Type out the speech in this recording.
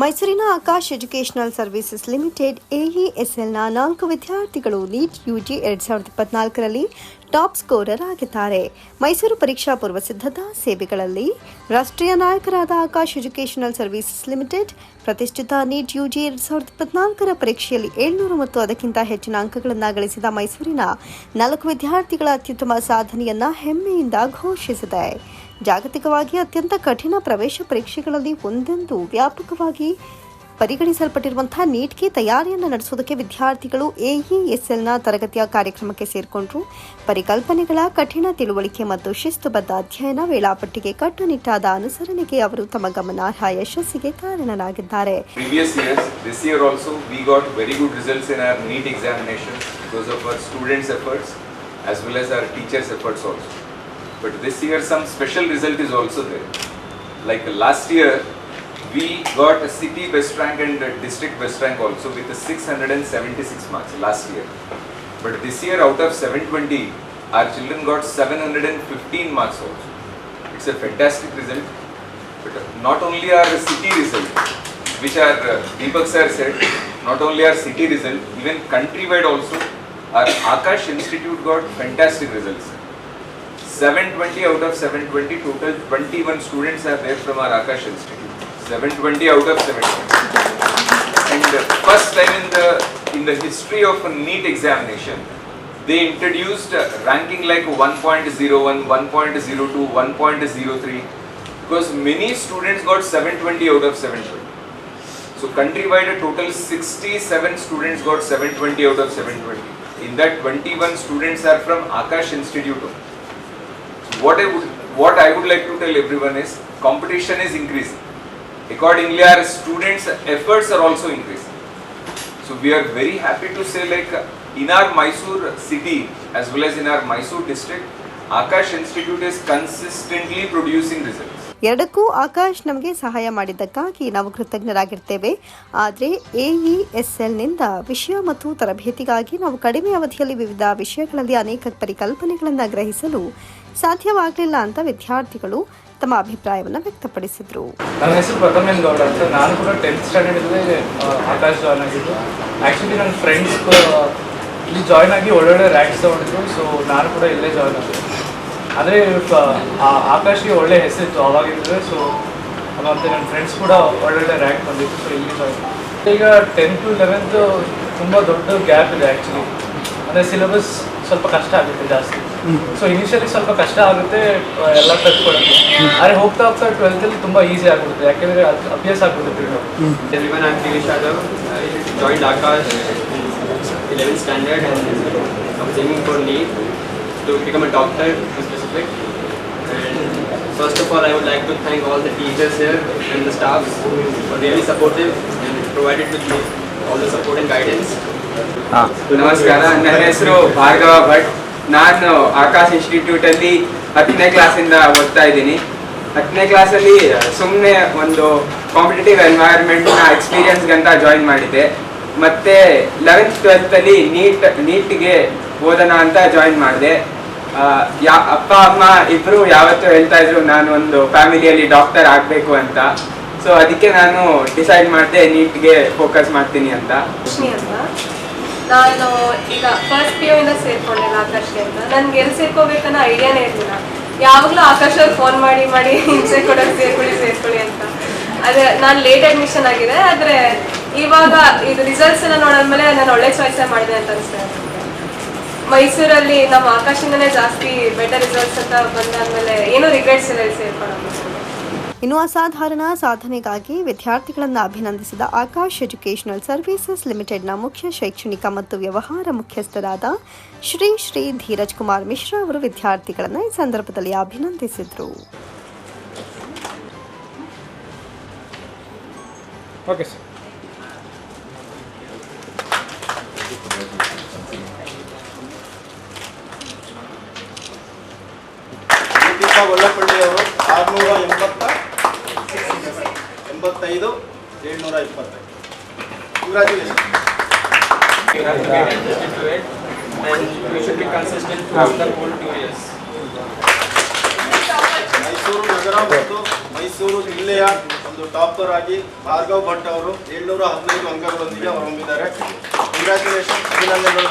ಮೈಸೂರಿನ Aakash educational services limited ಎಇಎಸ್ಎಲ್ನ ನಾಲ್ಕು ವಿದ್ಯಾರ್ಥಿಗಳು ನೀಟ್ ಯುಜಿ ಎರಡ್ ಸಾವಿರದ ಇಪ್ಪತ್ನಾಲ್ಕರಲ್ಲಿ ಟಾಪ್ ಸ್ಕೋರರ್ ಆಗಿದ್ದಾರೆ. ಮೈಸೂರು ಪರೀಕ್ಷಾ ಪೂರ್ವ ಸಿದ್ಧತಾ ಸೇವೆಗಳಲ್ಲಿ ರಾಷ್ಟ್ರೀಯ ನಾಯಕರಾದ ಆಕಾಶ್ ಎಜುಕೇಶನಲ್ ಸರ್ವಿಸಸ್ ಲಿಮಿಟೆಡ್ ಪ್ರತಿಷ್ಠಿತ ನೀಟ್ ಯುಜಿ ಎರಡ್ ಸಾವಿರದ ಇಪ್ಪತ್ನಾಲ್ಕರ ಪರೀಕ್ಷೆಯಲ್ಲಿ ಏಳ್ನೂರು ಮತ್ತು ಅದಕ್ಕಿಂತ ಹೆಚ್ಚಿನ ಅಂಕಗಳನ್ನು ಗಳಿಸಿದ ಮೈಸೂರಿನ ನಾಲ್ಕು ವಿದ್ಯಾರ್ಥಿಗಳ ಅತ್ಯುತ್ತಮ ಸಾಧನೆಯನ್ನ ಹೆಮ್ಮೆಯಿಂದ ಘೋಷಿಸಿದೆ. ಜಾಗತಿಕವಾಗಿ ಅತ್ಯಂತ ಕಠಿಣ ಪ್ರವೇಶ ಪರೀಕ್ಷೆಗಳಲ್ಲಿ ಒಂದೆಂದು ವ್ಯಾಪಕವಾಗಿ ಪರಿಗಣಿಸಲ್ಪಟ್ಟಿರುವಂತಹ ನೀಟ್ಗೆ ತಯಾರಿಯನ್ನು ನಡೆಸೋದಕ್ಕೆ ವಿದ್ಯಾರ್ಥಿಗಳು ಎಇಎಸ್ಎಲ್ನ ತರಗತಿಯ ಕಾರ್ಯಕ್ರಮಕ್ಕೆ ಸೇರಿಕೊಂಡ್ರು. ಪರಿಕಲ್ಪನೆಗಳ ಕಠಿಣ ತಿಳುವಳಿಕೆ ಮತ್ತು ಶಿಸ್ತುಬದ್ಧ ಅಧ್ಯಯನ ವೇಳಾಪಟ್ಟಿಗೆ ಕಟ್ಟುನಿಟ್ಟಾದ ಅನುಸರಣೆಗೆ ಅವರು ತಮ್ಮ ಗಮನಾರ್ಹ ಯಶಸ್ಸಿಗೆ ಕಾರಣರಾಗಿದ್ದಾರೆ. As well as our teachers' efforts also. But this year, some special result is also there. Like last year, we got a city best rank and district best rank also with a 676 marks last year. But this year, out of 720, our children got 715 marks also. It's a fantastic result. But not only our city result, which our uh, Deepak sir said, not only our city result, even countrywide also, our Akash Institute got fantastic results. 720 out of 720, total 21 students are there from our Akash Institute. 720 out of 720. And uh, first time in the in the history of a NEET examination, they introduced uh, ranking like 1.01, 1.02, 1.03 because many students got 720 out of 720. So countrywide a total 67 students got 720 out of 720. In that 21 students are from Akash Institute. What I would what I would like to tell everyone is competition is increasing. Accordingly our students efforts are also increasing. So we are very happy to say like in our Mysore city as well as in our Mysore district, Akash institute is consistently producing results. ಎರಡಕ್ಕೂ ಆಕಾಶ್ ನಮಗೆ ಸಹಾಯ ಮಾಡಿದ್ದಕ್ಕಾಗಿ ನಾವು ಕೃತಜ್ಞರಾಗಿರ್ತೇವೆ. ಆದರೆ ಎಇಎಸ್ಎಲ್ನಿಂದ ವಿಷಯ ಮತ್ತು ತರಬೇತಿಗಾಗಿ ನಾವು ಕಡಿಮೆ ಅವಧಿಯಲ್ಲಿ ವಿವಿಧ ವಿಷಯಗಳಲ್ಲಿ ಅನೇಕ ಪರಿಕಲ್ಪನೆಗಳನ್ನು ಗ್ರಹಿಸಲು ಸಾಧ್ಯವಾಗಲಿಲ್ಲ ಅಂತ ವಿದ್ಯಾರ್ಥಿಗಳು ತಮ್ಮ ಅಭಿಪ್ರಾಯವನ್ನು ವ್ಯಕ್ತಪಡಿಸಿದರು. ನನ್ನ ಹೆಸರು ಪ್ರಥಮೇನ್ ಗೌಡ ಅಂತ. ನಾನು ಕೂಡ ಟೆಂತ್ ಸ್ಟ್ಯಾಂಡರ್ಡಲ್ಲೇ ಆಕಾಶ್ ಜಾಯ್ನ್ ಆಗಿದ್ದು. ಆ್ಯಕ್ಚುಲಿ ನನ್ನ ಫ್ರೆಂಡ್ಸ್ ಇಲ್ಲಿ ಜಾಯ್ನ್ ಆಗಿ ಒಳ್ಳೊಳ್ಳೆ ರ್ಯಾಂಕ್ಸ್ ತಗೊಂಡಿದ್ರು ಸೊ ನಾನು ಕೂಡ ಇಲ್ಲೇ ಜಾಯ್ನ್ ಆಗಿದೆ ಆದರೆ ಆಕಾಶಿ ಒಳ್ಳೆ ಹೆಸರಿತ್ತು ಅವಾಗಿದ್ದರೆ ಸೊ ಮತ್ತು ನನ್ನ ಫ್ರೆಂಡ್ಸ್ ಕೂಡ ಒಳ್ಳೊಳ್ಳೆ ರ್ಯಾಂಕ್ ಬಂದಿತ್ತು ಸೊ ಇಲ್ಲಿ ಜಾಯ್ನ್ ಈಗ ಟೆಂತ್ ಟು ಲೆವೆಂತ್ ತುಂಬ ದೊಡ್ಡ ಗ್ಯಾಪ್ ಇದೆ ಆ್ಯಕ್ಚುಲಿ ಅಂದರೆ ಸಿಲೆಬಸ್ ಸ್ವಲ್ಪ ಕಷ್ಟ ಆಗುತ್ತೆ ಜಾಸ್ತಿ. ಸೊ ಇನಿಷಿಯಲಿ ಸ್ವಲ್ಪ ಕಷ್ಟ ಆಗುತ್ತೆ ಎಲ್ಲ ಕಲ್ತ್ಕೊಳ್ಳೋಕ್ಕೆ ಆದರೆ ಹೋಗ್ತಾ ಹೋಗ್ತಾ ಟ್ವೆಲ್ತಲ್ಲಿ ತುಂಬ ಈಸಿ ಆಗ್ಬಿಡುತ್ತೆ ಯಾಕೆಂದರೆ ಅದು ಅಭ್ಯಾಸ ಆಗ್ಬಿಡುತ್ತೆ join I'm 11th standard and I was aiming for NEET to become a doctor in specific. And first of all, I would like to thank all the teachers here and the staffs for really supportive and provided with me all the support and guidance. ನಮಸ್ಕಾರ ನನ್ನ ಹೆಸರು ಭಾರ್ಗವ ಭಟ್ ನಾನು ಆಕಾಶ್ ಇನ್ಸ್ಟಿಟ್ಯೂಟಲ್ಲಿ ಹತ್ತನೇ ಕ್ಲಾಸಿಂದ ಓದ್ತಾ ಇದ್ದೀನಿ ಹತ್ತನೇ ಕ್ಲಾಸಲ್ಲಿ ಸುಮ್ಮನೆ ಒಂದು ಕಾಂಪಿಟೇಟಿವ್ ಎನ್ವೈರ್ಮೆಂಟ್ನ ಎಕ್ಸ್ಪೀರಿಯನ್ಸ್ಗಂತ ಜಾಯಿನ್ ಮಾಡಿದ್ದೆ ಮತ್ತು ಲೆವೆಂತ್ ಟ್ವೆಲ್ತಲ್ಲಿ ನೀಟ್ ನೀಟ್ಗೆ ಓದೋಣ ಅಂತ ಜಾಯಿನ್ ಮಾಡಿದೆ. ಯಾ, ಅಪ್ಪ, ಅಮ್ಮ ಇಬ್ಬರು ಯಾವತ್ತೂ ಹೇಳ್ತಾ ಇದ್ರು, ನಾನು ಒಂದು ಫ್ಯಾಮಿಲಿಯಲ್ಲಿ ಡಾಕ್ಟರ್ ಆಗಬೇಕು ಅಂತ. ಸೊ ಅದಕ್ಕೆ ನಾನು ಡಿಸೈಡ್ ಮಾಡಿದೆ ನೀಟ್ಗೆ ಫೋಕಸ್ ಮಾಡ್ತೀನಿ ಅಂತ. ನಾನು ಈಗ ಫಸ್ಟ್ ಪಿ ಯು ಇಂದ ಸೇರ್ಕೊಂಡೆ ಆಕಾಶ್ಗೆ ಅಂತ. ನನ್ಗೆ ಎಲ್ಲಿ ಸೇರ್ಕೋಬೇಕನ್ನೋ ಐಡಿಯಾನೇ ಇರಲಿಲ್ಲ. ಯಾವಾಗಲೂ ಅವ್ರು ಫೋನ್ ಮಾಡಿ ಮಾಡಿ, ಹಿಂಸೆ ಸೇರ್ಕೊಳ್ಳಿ ಸೇರ್ಕೊಳ್ಳಿ ಅಂತ. ಅದೇ, ನಾನು ಲೇಟ್ ಅಡ್ಮಿಷನ್ ಆಗಿದೆ, ಆದರೆ ಇವಾಗ ಇದು ರಿಸಲ್ಟ್ಸ್ ಎಲ್ಲ ನೋಡಿದ್ಮೇಲೆ ನಾನು ಒಳ್ಳೆ ಚಾಯ್ಸ್ ಮಾಡಿದೆ ಅಂತ ಅನಿಸ್ತದೆ ಮೈಸೂರಲ್ಲಿ ನಮ್ಮ ಆಕಾಶಿಂದನೇ ಜಾಸ್ತಿ ಬೆಟರ್ ರಿಸಲ್ಟ್ಸ್ ಅಂತ ಬಂದಾದ್ಮೇಲೆ ಏನೂ ರಿಗ್ರೆಟ್ಸ್ ಇಲ್ಲ ಇಲ್ಲಿ ಸೇರ್ಕೊಳ್ಳೋದು ಇನ್ನು ಅಸಾಧಾರಣ ಸಾಧನೆಗಾಗಿ ವಿದ್ಯಾರ್ಥಿಗಳನ್ನು ಅಭಿನಂದಿಸಿದ ಆಕಾಶ್ ಎಜುಕೇಷನಲ್ ಸರ್ವಿಸಸ್ ಲಿಮಿಟೆಡ್ನ ಮುಖ್ಯ ಶೈಕ್ಷಣಿಕ ಮತ್ತು ವ್ಯವಹಾರ ಮುಖ್ಯಸ್ಥರಾದ ಶ್ರೀ ಶ್ರೀ ಧೀರಜ್ ಕುಮಾರ್ ಮಿಶ್ರಾ ಅವರು ವಿದ್ಯಾರ್ಥಿಗಳನ್ನು ಈ ಸಂದರ್ಭದಲ್ಲಿ ಅಭಿನಂದಿಸಿದರು. ಓಕೆ ಸರ್ ದೀಪಾ ಗೊಲ್ಲಪಳ್ಳಿ ಅವರು ಆರುನೂರ ಎಂಬತ್ತ ಎಂಬತ್ತೈದು ಏಳ್ನೂರ ಇಪ್ಪತ್ತೈದು ಕಂಗ್ರ್ಯಾಚುಲೇಷನ್ ಮೈಸೂರು ನಗರ ಮತ್ತು ಮೈಸೂರು ಜಿಲ್ಲೆಯ ಒಂದು ಟಾಪರ್ ಆಗಿ ಭಾರ್ಗವ್ ಭಟ್ ಅವರು ಏಳ್ನೂರ ಹದಿನೈದು ಅಂಕಗಳೊಂದಿಗೆ ಹೊರಹೊಮ್ಮಿದ್ದಾರೆ ಕಂಗ್ರ್ಯಾಚುಲೇಷನ್ ಅಭಿನಂದನೆಗಳು.